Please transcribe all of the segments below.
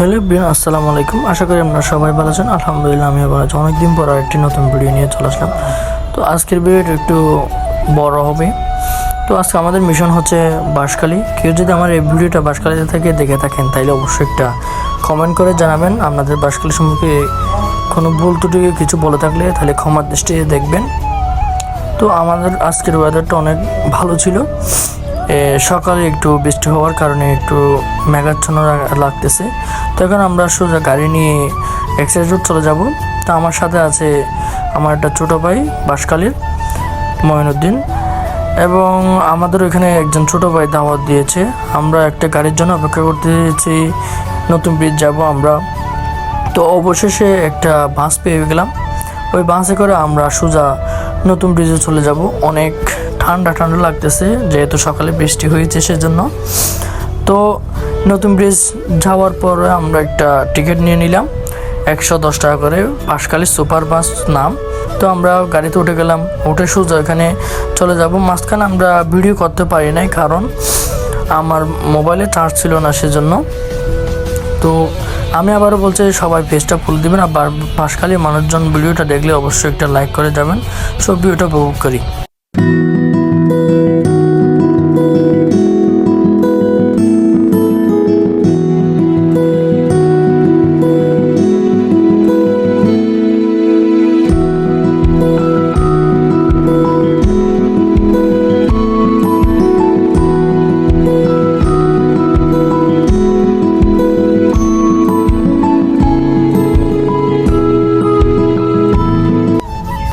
Hello বিন আসসালামু আলাইকুম। আশা করি আপনারা সবাই ভালো আছেন। আলহামদুলিল্লাহ আমি ভালো আছি। অনেকদিন পর একটি নতুন ভিডিও নিয়ে চলে আসলাম। তো আজকের ভিডিওটা একটু বড় হবে। তো আজকে আমাদের মিশন হচ্ছে বাঁশখালী। কেউ যদি আমার এই ভিডিওটা বাঁশখালীতে থেকে দেখে থাকেন তাহলে অবশ্যই একটা কমেন্ট করে জানাবেন। আপনাদের বাঁশখালী সম্পর্কে কোনো ভুল ত্রুটি, কিছু বলে থাকলে তাহলে ক্ষমার দৃষ্টিতে দেখবেন। তো আমাদের আজকের ওয়েদারটা অনেক ভালো ছিল। সকালে একটু বৃষ্টি হওয়ার কারণে একটু মেঘাচ্ছন্ন লাগতেছে। তো এখন আমরা সোজা গাড়ি নিয়ে এক্সাইজ রোড চলে যাব। তো আমার সাথে আছে আমার একটা ছোটো ভাই, বাসকালীর মঈনুদ্দিন এবং আমাদের ওখানে একজন ছোট ভাই দাওয়াত দিয়েছে। আমরা একটা গাড়ির জন্য অপেক্ষা করতে করতেছি, নতুন ব্রিজ যাব আমরা। তো অবশেষে একটা বাস পেয়ে গেলাম। ওই বাসে করে আমরা সোজা নতুন ব্রিজে চলে যাব। অনেক ঠান্ডা ঠান্ডা লাগতেছে, যেহেতু সকালে বৃষ্টি হয়েছে সেজন্য। তো নতুন ব্রিজ যাওয়ার পরে আমরা একটা টিকিট নিয়ে নিলাম, একশো দশ টাকা করে পাশকালি সুপার বাস নাম। তো আমরা গাড়িতে উঠে গেলাম, উঠে সোজা এখানে চলে যাব। মাঝখানে আমরা ভিডিও করতে পারি নাই, কারণ আমার মোবাইলে চার্জ ছিল না সেজন্য। তো আমি আবারও বলছি, সবাই পেজটা ফুল দিবেন আর পাশখালি মানুষজন ভিডিওটা দেখলে অবশ্যই একটা লাইক করে যাবেন। সব ভিডিওটা উপভোগ করি।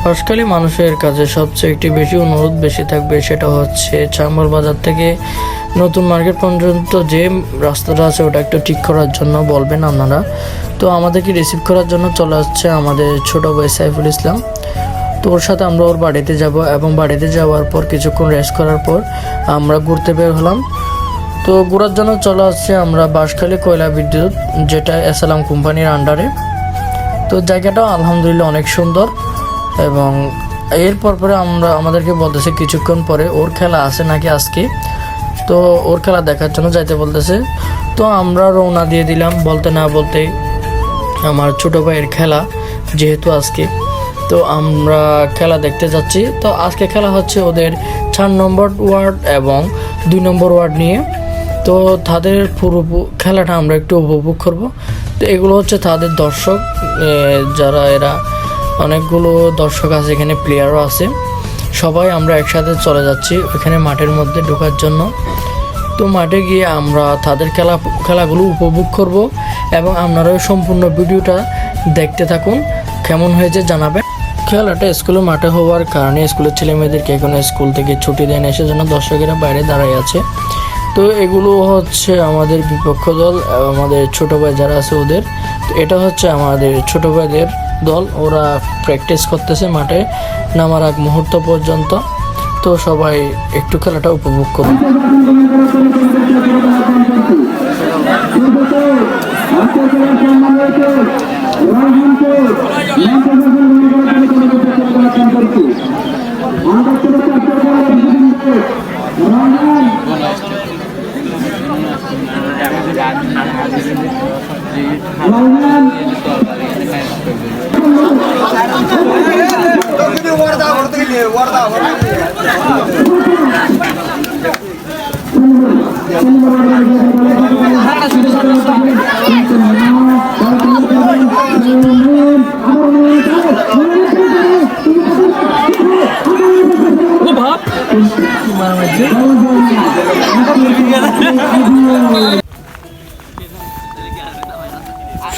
পাশখালী মানুষের কাছে সবচেয়ে একটি বেশি অনুরোধ বেশি থাকবে সেটা হচ্ছে চাম্বর বাজার থেকে নতুন মার্কেট পর্যন্ত যে রাস্তাটা আছে ওটা একটু ঠিক করার জন্য বলবেন আপনারা। তো আমাদেরকে রিসিভ করার জন্য চলে আসছে আমাদের ছোট ভাই সাইফুল ইসলাম। তো ওর সাথে আমরা ওর বাড়িতে যাব এবং বাড়িতে যাওয়ার পর কিছুক্ষণ রেস্ট করার পর আমরা ঘুরতে বের হলাম। তো ঘোরার জন্য চলে আসছে আমরা বাঁশখালী কয়লা বিদ্যুৎ, যেটা এসালাম কোম্পানির আন্ডারে তো জায়গাটা আলহামদুলিল্লাহ অনেক সুন্দর। এবং এরপর পরে আমরা, আমাদেরকে বলতেছে কিছুক্ষণ পরে, ওর খেলা আছে নাকি আজকে? তো ওর খেলা দেখার জন্য যাইতে বলতেছে। তো আমরা রওনা দিয়ে দিলাম, বলতে না বলতে আমার ছোট ভাইয়ের খেলা যেহেতু আজকে। তো আমরা খেলা দেখতে যাচ্ছি। তো আজকে খেলা হচ্ছে ওদের চার নম্বর ওয়ার্ড এবং দুই নম্বর ওয়ার্ড নিয়ে। তো তাদের পুরো খেলাটা আমরা একটু উপভোগ করব। তো এগুলো হচ্ছে তাদের দর্শক যারা এরা অনেকগুলো দর্শক আছে, এখানে প্লেয়ারও আছে। সবাই আমরা একসাথে চলে যাচ্ছি ওখানে মাঠের মধ্যে ঢোকার জন্য। তো মাঠে গিয়ে আমরা তাদের খেলা, খেলাগুলো উপভোগ করব এবং আপনারাও সম্পূর্ণ ভিডিওটা দেখতে থাকুন। কেমন হয়েছে জানাবেন। খেলাটা স্কুলের মাঠে হওয়ার কারণে স্কুলের ছেলে মেয়েদেরকে এখন স্কুল থেকে ছুটি দেন এসে জন্য দর্শকেরা বাইরে দাঁড়ায় আছে। তো এগুলো হচ্ছে আমাদের বিপক্ষ দল, আমাদের ছোট ভাই যারা আছে ওদের। এটা হচ্ছে আমাদের ছোট ভাইদের দল। ওরা প্র্যাকটিস করতেছে মাঠে, নামার আগ মুহূর্ত পর্যন্ত। তো সবাই একটু খেলাটা উপভোগ করুন।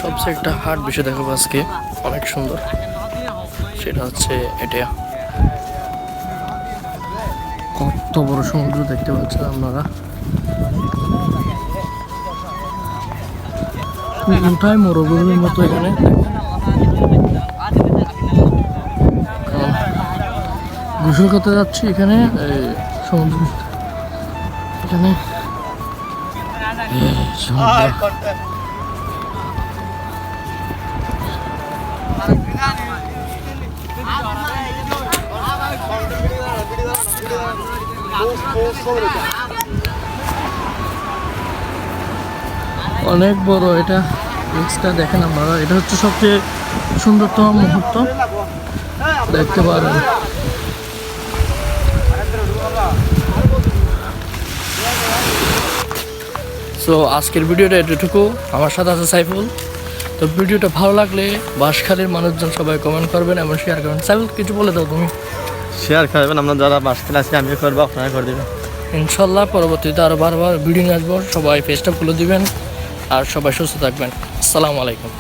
সবচেয়ে একটা হাট বিষয় দেখাবো আজকে। অনেক সুন্দর। সেটা হচ্ছে এটা। কত বড় সমুদ্র দেখতে পাচ্ছেন আপনারা? উঠায় মরুভূমির মতো এখানে। গোসল করতে যাচ্ছি এখানে সমুদ্র এখানে। সমুদ্র। অনেক বড় এটা নেক্সটটা দেখেন আপনারা। এটা হচ্ছে সবচেয়ে সুন্দরতম মুহূর্ত। দেখতে পারেন। সো আজকের ভিডিওটা এতটুকু। আমার সাথে আছে সাইফুল। তো ভিডিওটা ভালো লাগলে বাঁশখালীর মানুষজন সবাই কমেন্ট করবেন এবং শেয়ার করবেন। সাইফুল, কিছু বলে দাও তুমি। শেয়ার করবেন, আমরা যারা বাস আছে, আমিও করব, আপনারা করে দেবেন। ইনশাল্লাহ পরবর্তীতে আরও বারবার ভিডিও আসব। সবাই পেজটা খুলে দিবেন, আর সবাই সুস্থ থাকবেন। আসসালামু আলাইকুম।